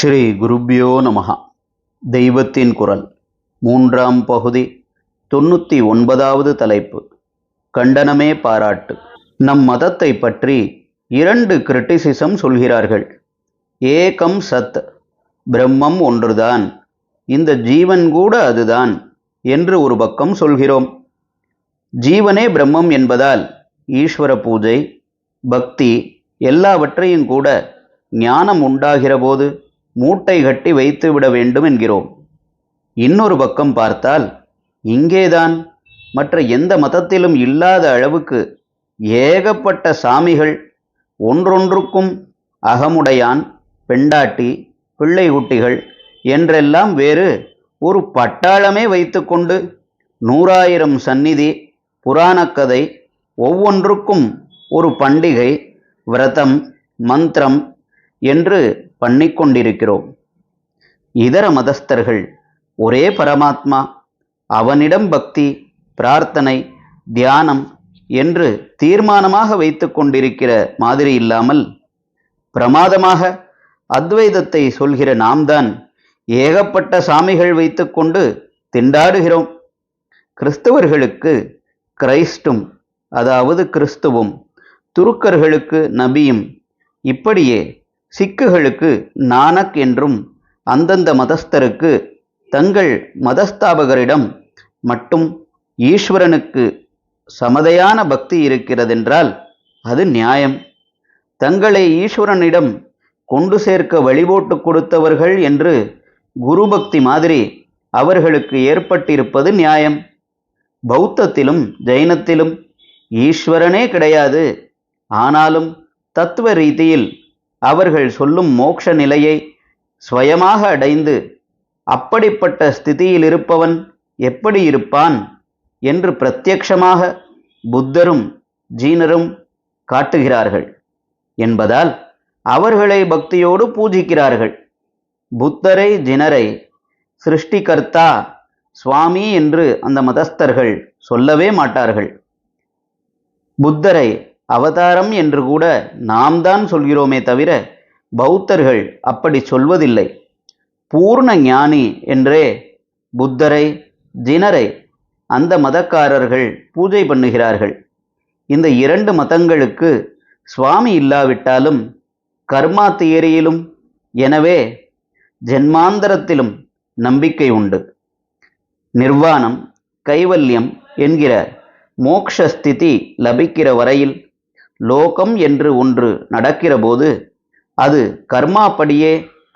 ஸ்ரீ குருப்யோ நமஹா. தெய்வத்தின் குரல். மூன்றாம் பகுதி தொண்ணூற்றி ஒன்பதாவது தலைப்பு. கண்டனமே பாராட்டு. நம் மதத்தை பற்றி இரண்டு கிரிட்டிசிசம் சொல்கிறார்கள். ஏகம் சத் பிரம்மம் ஒன்றுதான். இந்த ஜீவன் கூட அதுதான் என்று ஒரு பக்கம் சொல்கிறோம். ஜீவனே பிரம்மம் என்பதால் ஈஸ்வர பூஜை பக்தி எல்லாவற்றையும் கூட ஞானம் உண்டாகிற போது மூட்டை கட்டி வைத்துவிட வேண்டும் என்கிறோம். இன்னொரு பக்கம் பார்த்தால் இங்கேதான் மற்ற எந்த மதத்திலும் இல்லாத அளவுக்கு ஏகப்பட்ட சாமிகள் ஒன்றொன்றுக்கும் அகமுடையான் பெண்டாட்டி பிள்ளை குட்டிகள் என்றெல்லாம் வேறு ஒரு பட்டாளமே வைத்துக்கொண்டு நூறாயிரம் சந்நிதி புராணக்கதை ஒவ்வொன்றுக்கும் ஒரு பண்டிகை விரதம் மந்திரம் என்று பண்ணிக்கொண்டிருக்கிறோம். இதர மதஸ்தர்கள் ஒரே பரமாத்மா அவனிடம் பக்தி பிரார்த்தனை தியானம் என்று தீர்மானமாக வைத்து கொண்டிருக்கிற மாதிரி இல்லாமல் பிரமாதமாக அத்வைதத்தை சொல்கிற நாம்தான் ஏகப்பட்ட சாமிகள் வைத்துக்கொண்டு திண்டாடுகிறோம். கிறிஸ்தவர்களுக்கு கிரைஸ்டும் அதாவது கிறிஸ்துவும் துருக்கர்களுக்கு நபியும் இப்படியே சிக்குகளுக்கு நானக் என்றும் அந்தந்த மதஸ்தருக்கு தங்கள் மதஸ்தாபகரிடம் மட்டும் ஈஸ்வரனுக்கு சமதையான பக்தி இருக்கிறதென்றால் அது நியாயம். தங்களை ஈஸ்வரனிடம் கொண்டு சேர்க்க வழிபோட்டு கொடுத்தவர்கள் என்று குருபக்தி மாதிரி அவர்களுக்கு ஏற்பட்டிருப்பது நியாயம். பௌத்தத்திலும் ஜைனத்திலும் ஈஸ்வரனே கிடையாது. ஆனாலும் தத்துவ ரீதியில் அவர்கள் சொல்லும் மோட்ச நிலையை ஸ்வயமாக அடைந்து அப்படிப்பட்ட ஸ்திதியில் இருப்பவன் எப்படி இருப்பான் என்று பிரத்யக்ஷமாக புத்தரும் ஜீனரும் காட்டுகிறார்கள். என்பதால் அவர்களை பக்தியோடு பூஜிக்கிறார்கள். புத்தரை ஜினரை சிருஷ்டிகர்த்தா சுவாமி என்று அந்த மதஸ்தர்கள் சொல்லவே மாட்டார்கள். புத்தரை அவதாரம் என்று கூட நாம் தான் சொல்கிறோமே தவிர பௌத்தர்கள் அப்படி சொல்வதில்லை. பூர்ண ஞானி என்றே புத்தரை ஜினரை அந்த மதக்காரர்கள் பூஜை பண்ணுகிறார்கள். இந்த இரண்டு மதங்களுக்கு சுவாமி இல்லாவிட்டாலும் கர்மா தியரியிலும் எனவே ஜென்மாந்தரத்திலும் நம்பிக்கை உண்டு. நிர்வாணம் கைவல்யம் என்கிற மோக்ஷஸ்திதி லபிக்கிற வரையில் லோகம் என்று ஒன்று நடக்கிறபோது அது கர்மாப்படியே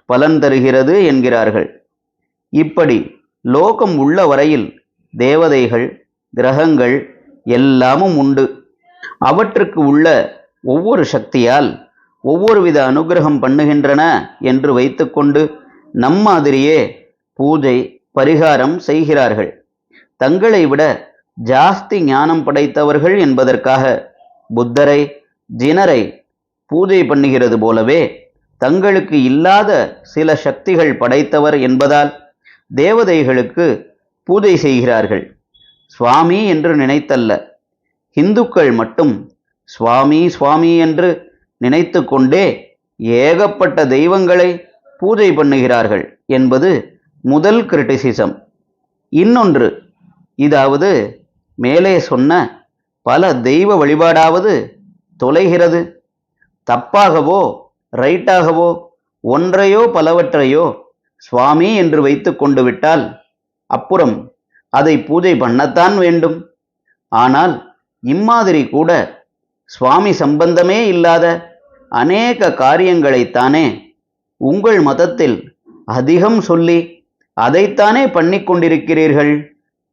பலன் தருகிறது என்கிறார்கள். இப்படி லோகம் உள்ள வரையில் தேவதைகள் கிரகங்கள் எல்லாமும் உண்டு. அவற்றுக்கு உள்ள ஒவ்வொரு சக்தியால் ஒவ்வொரு வித அனுகிரகம் பண்ணுகின்றன என்று வைத்துக்கொண்டு நம்மாதிரியே பூஜை பரிகாரம் செய்கிறார்கள். தங்களை விட ஜாஸ்தி ஞானம் படைத்தவர்கள் என்பதற்காக புத்தரை ஜினரை பூஜை பண்ணுகிறது போலவே தங்களுக்கு இல்லாத சில சக்திகள் படைத்தவர் என்பதால் தேவதைகளுக்கு பூஜை செய்கிறார்கள். சுவாமி என்று நினைத்தல்ல. இந்துக்கள் மட்டும் சுவாமி சுவாமி என்று நினைத்து கொண்டே ஏகப்பட்ட தெய்வங்களை பூஜை பண்ணுகிறார்கள் என்பது முதல் கிரிட்டிசிசம் இன்னொன்று இதாவது மேலே சொன்ன பல தெய்வ வழிபாடாவது தொலைகிறது. தப்பாகவோ ரைட்டாகவோ ஒன்றையோ பலவற்றையோ சுவாமி என்று வைத்து கொண்டு விட்டால் அப்புறம் அதை பூஜை பண்ணத்தான் வேண்டும். ஆனால் இம்மாதிரி கூட சுவாமி சம்பந்தமே இல்லாத அநேக காரியங்களைத்தானே உங்கள் மதத்தில் அதிகம் சொல்லி அதைத்தானே பண்ணி கொண்டிருக்கிறீர்கள்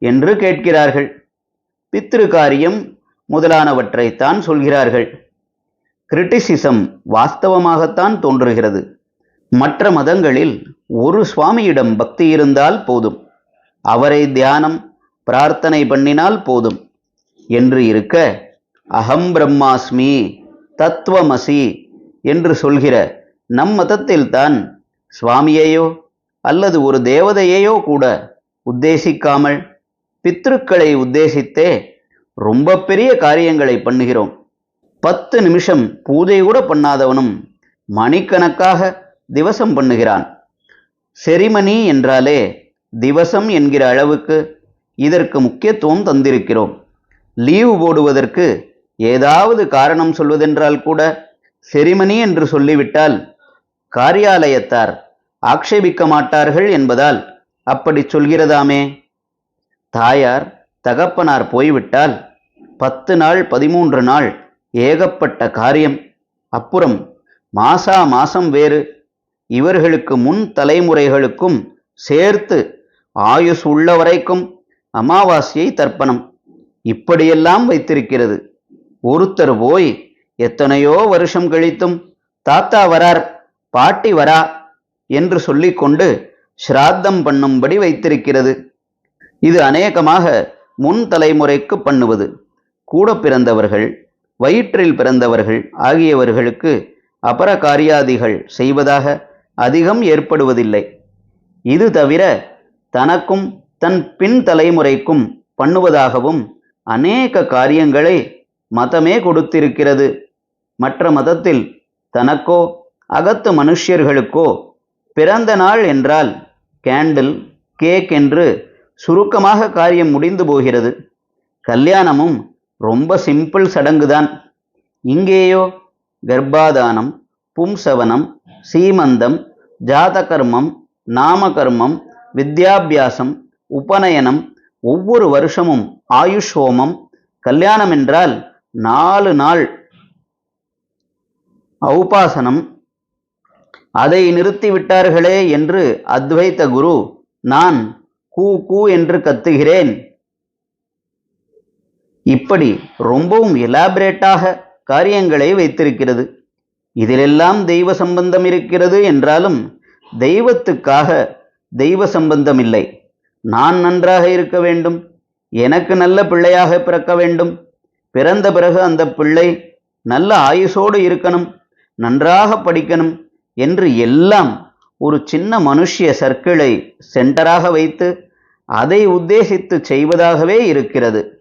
என்று கேட்கிறார்கள். பித்ரு காரியம் முதலானவற்றைத்தான் சொல்கிறார்கள். கிரிட்டிசிசம் வாஸ்தவமாகத்தான் தோன்றுகிறது. மற்ற மதங்களில் ஒரு சுவாமியிடம் பக்தி இருந்தால் போதும். அவரை தியானம் பிரார்த்தனை பண்ணினால் போதும். என்று இருக்க அகம் பிரம்மாஸ்மி தத்துவமசி என்று சொல்கிற நம் மதத்தில்தான் சுவாமியையோ அல்லது ஒரு தேவதையையோ கூட உத்தேசிக்காமல் பித்ருக்களை உத்தேசித்தே ரொம்ப பெரிய காரியங்களை பண்ணுகிறோம். பத்து நிமிஷம் பூஜை கூட பண்ணாதவனும் மணிக்கணக்காக திவசம் பண்ணுகிறான். செரிமணி என்றாலே திவசம் என்கிற அளவுக்கு இதற்கு முக்கியத்துவம் தந்திருக்கிறோம். லீவு போடுவதற்கு ஏதாவது காரணம் சொல்வதென்றால் கூட செரிமணி என்று சொல்லிவிட்டால் காரியாலயத்தார் ஆக்ஷேபிக்க மாட்டார்கள் என்பதால் அப்படி சொல்கிறதாமே. தாயார் தகப்பனார் போய்விட்டால் பத்து நாள் பதிமூன்று நாள் ஏகப்பட்ட காரியம். அப்புறம் மாசா மாசம் வேறு. இவர்களுக்கு முன் தலைமுறைகளுக்கும் சேர்த்து ஆயுஸ் உள்ள வரைக்கும் அமாவாசையை தர்ப்பணம். இப்படியெல்லாம் வைத்திருக்கிறது. ஒருத்தர் போய் எத்தனையோ வருஷம் கழித்தும் தாத்தா வரார் பாட்டி வரா என்று சொல்லிக்கொண்டு ஸ்ராத்தம் பண்ணும்படி வைத்திருக்கிறது. இது அநேகமாக முன் தலைமுறைக்கு பண்ணுவது. கூட பிறந்தவர்கள் வயிற்றில் பிறந்தவர்கள் ஆகியவர்களுக்கு அபர காரியாதிகள் செய்வதாக அதிகம் ஏற்படுவதில்லை. இது தவிர தனக்கும் தன் பின் தலைமுறைக்கும் பண்ணுவதாகவும் அநேக காரியங்களை மதமே கொடுத்திருக்கிறது. மற்ற மதத்தில் தனக்கோ அகத்து மனுஷ்யர்களுக்கோ பிறந்த நாள் என்றால் கேண்டில் கேக் என்று சுருக்கமாக காரியம் முடிந்து போகிறது. கல்யாணமும் ரொம்ப சிம்பிள் சடங்கு தான் இங்கேயோ கர்ப்பாதானம் பும்சவனம் சீமந்தம் ஜாதகர்மம் நாமகர்மம் வித்யாபியாசம் உபநயனம் ஒவ்வொரு வருஷமும் ஆயுஷ் ஹோமம் கல்யாணம் என்றால் நாலு நாள். ஔபாசனம் அதை நிறுத்திவிட்டார்களே என்று அத்வைத்த குரு நான் கூ கூ என்று கத்துகிறேன். இப்படி ரொம்பவும் எலாபரேட்டாக காரியங்களை வைத்திருக்கிறது. இதிலெல்லாம் தெய்வ சம்பந்தம் இருக்கிறது என்றாலும் தெய்வத்துக்காக தெய்வ சம்பந்தம் இல்லை. நான் நன்றாக இருக்க வேண்டும். எனக்கு நல்ல பிள்ளையாக பிறக்க வேண்டும். பிறந்த பிறகு அந்த பிள்ளை நல்ல ஆயுசோடு இருக்கணும். நன்றாக படிக்கணும் என்று எல்லாம் ஒரு சின்ன மனுஷ்ய சர்க்கிளை சென்டராக வைத்து அதை உத்தேசித்து செய்வதாகவே இருக்கிறது.